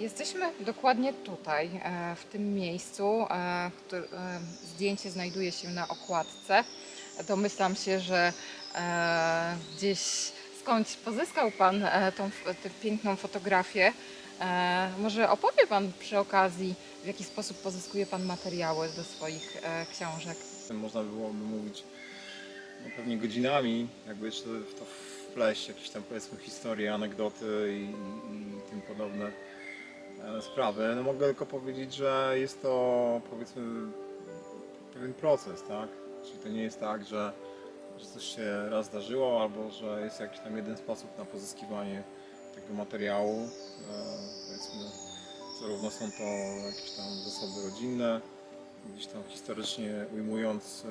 Jesteśmy dokładnie tutaj, e, w tym miejscu. e, e, Zdjęcie znajduje się na okładce. Domyślam się, że gdzieś skądś pozyskał Pan tą tę piękną fotografię. Może opowie Pan przy okazji, w jaki sposób pozyskuje Pan materiały do swoich książek? Można byłoby mówić no, pewnie godzinami, jakby jeszcze w to wpleść jakieś tam powiedzmy historie, anegdoty i, i, i tym podobne sprawy. No mogę tylko powiedzieć, że jest to powiedzmy pewien proces, tak? Czyli to nie jest tak, że, że coś się raz zdarzyło albo że jest jakiś tam jeden sposób na pozyskiwanie tego materiału. E, powiedzmy, zarówno są to jakieś tam zasoby rodzinne, gdzieś tam historycznie ujmując,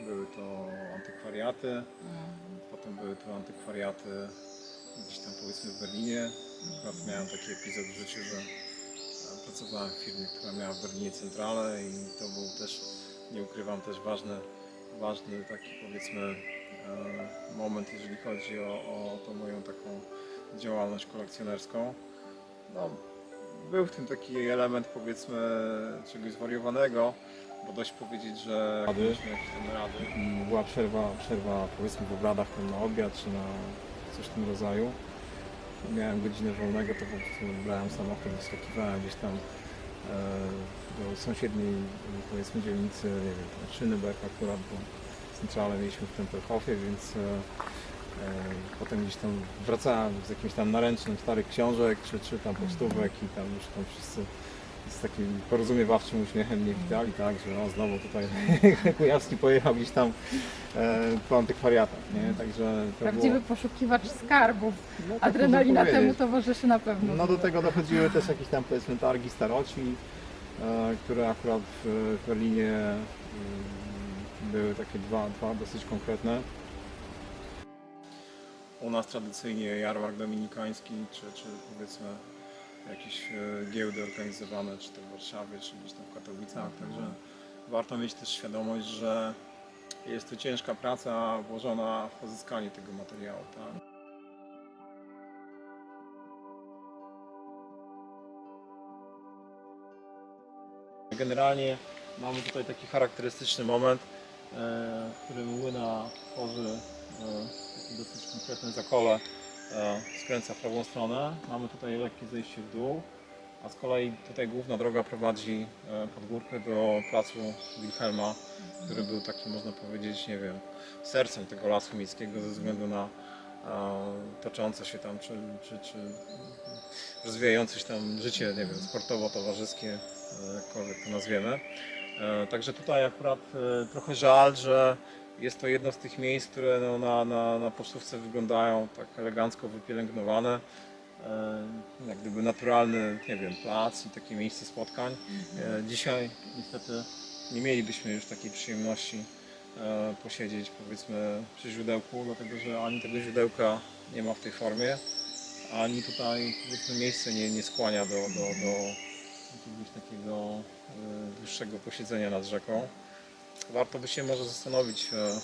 e, były to antykwariaty, potem były to antykwariaty gdzieś tam powiedzmy w Berlinie. Akurat miałem taki epizod w życiu, że e, pracowałem w firmie, która miała w Berlinie centralę i to był też, nie ukrywam, też ważny, ważny taki powiedzmy e, moment, jeżeli chodzi o, o tą moją taką działalność kolekcjonerską. No, był w tym taki element powiedzmy czegoś zwariowanego, bo dość powiedzieć, że Rady. rady. Mm, Była przerwa, przerwa powiedzmy w obradach na obiad czy na coś w tym rodzaju. Miałem godzinę wolnego, to po prostu brałem samochód, wyskakiwałem gdzieś tam e, do sąsiedniej powiedzmy dzielnicy, nie wiem, tam Schöneberg akurat, bo centralę mieliśmy w Tempelhofie, więc e, e, potem gdzieś tam wracałem z jakimś tam naręcznym starych książek czy, czy tam pocztówek i tam już tam wszyscy takim porozumiewawczym uśmiechem mnie witali, tak, że o, znowu tutaj Kujawski pojechał gdzieś tam e, po antykwariatach, nie? Także to Prawdziwy było... poszukiwacz skarbów. No, tak Adrenalina można temu powiedzieć. towarzyszy na pewno. No do tego dochodziły też jakieś tam powiedzmy targi staroci, e, które akurat w, w Berlinie mm, były takie dwa, dwa dosyć konkretne. U nas tradycyjnie jarmark dominikański, czy, czy powiedzmy jakieś e, giełdy organizowane, czy to w Warszawie, czy gdzieś tam w Katowicach, także warto mieć też świadomość, że jest to ciężka praca włożona w pozyskanie tego materiału. Tak? Generalnie mamy tutaj taki charakterystyczny moment, e, w którym młyna tworzy e, dosyć konkretne zakole, e, skręca w prawą stronę. Mamy tutaj lekkie zejście w dół, a z kolei tutaj główna droga prowadzi e, pod górkę do placu Wilhelma, który był takim, można powiedzieć, nie wiem, sercem tego lasu miejskiego ze względu na e, toczące się tam, czy, czy, czy rozwijające się tam życie, nie wiem, sportowo-towarzyskie, e, jakkolwiek to nazwiemy. E, Także tutaj akurat e, trochę żal, że jest to jedno z tych miejsc, które no, na, na, na pocztówce wyglądają tak elegancko wypielęgnowane. E, Jak gdyby naturalny, nie wiem, plac i takie miejsce spotkań. E, Dzisiaj niestety nie mielibyśmy już takiej przyjemności e, posiedzieć powiedzmy przy źródełku, dlatego że ani tego źródełka nie ma w tej formie, ani tutaj powiedzmy miejsce nie, nie skłania do, do, do jakiegoś takiego dłuższego posiedzenia nad rzeką. Warto by się może zastanowić, e,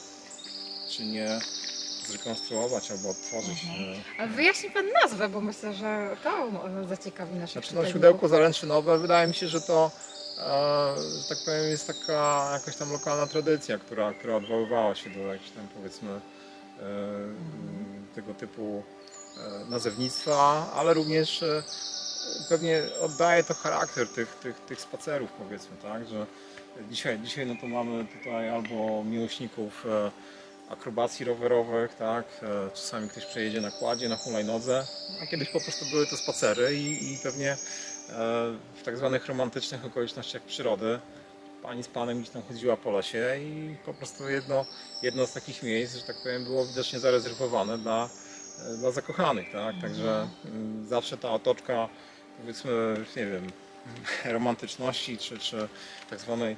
czy nie zrekonstruować albo odtworzyć. e, A Wyjaśni Pan nazwę, bo myślę, że to zaciekawi naszych Znaczy no, siodełko zaręczynowe, wydaje mi się, że to, e, że tak powiem, jest taka jakaś tam lokalna tradycja, która, która odwoływała się do jakichś tam powiedzmy tego typu nazewnictwa, ale również pewnie oddaje to charakter tych, tych, tych spacerów powiedzmy, tak, że dzisiaj, dzisiaj no to mamy tutaj albo miłośników e, akrobacji rowerowych, tak, e, czasami ktoś przejedzie na kładzie, na hulajnodze, a kiedyś po prostu były to spacery i, i pewnie e, w tak zwanych romantycznych okolicznościach przyrody pani z panem gdzieś tam chodziła po lesie i po prostu jedno, jedno z takich miejsc, że tak powiem, było widocznie zarezerwowane dla, dla zakochanych, tak? Także mm, zawsze ta otoczka, powiedzmy, nie wiem, romantyczności czy, czy tak zwanej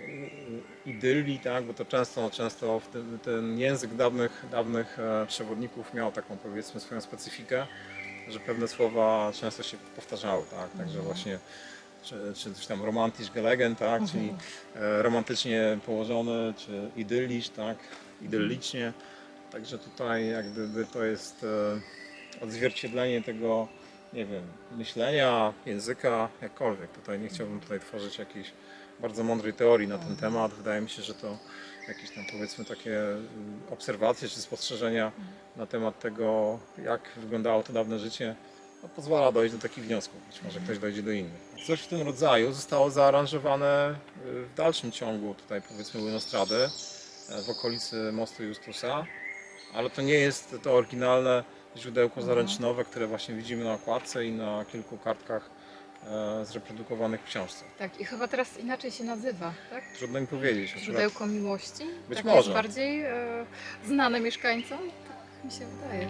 y, idylii, tak? bo to często, często tym, ten język dawnych, dawnych e, przewodników miał taką powiedzmy swoją specyfikę, że pewne słowa często się powtarzały, tak? Także właśnie czy, czy coś tam romantisch gelegen, tak? czyli e, romantycznie położony, czy idyllisch, tak? idyllicznie. Także tutaj jak gdyby to jest e, odzwierciedlenie tego nie wiem, myślenia, języka, jakkolwiek. Tutaj nie chciałbym tutaj tworzyć jakiejś bardzo mądrej teorii na ten temat. Wydaje mi się, że to jakieś tam powiedzmy takie y, obserwacje czy spostrzeżenia na temat tego, jak wyglądało to dawne życie, no, pozwala dojść do takich wniosków. Być może ktoś dojdzie do innych. Coś w tym rodzaju zostało zaaranżowane y, w dalszym ciągu, tutaj powiedzmy Łynostrady, e, w okolicy mostu Justusa, ale to nie jest to oryginalne źródełko zaręczynowe, które właśnie widzimy na okładce i na kilku kartkach e, zreprodukowanych w książce. Tak, i chyba teraz inaczej się nazywa, tak? Trudno mi powiedzieć. Akurat Źródełko miłości? Być tak może. jest bardziej e, znane mieszkańcom? Tak mi się wydaje.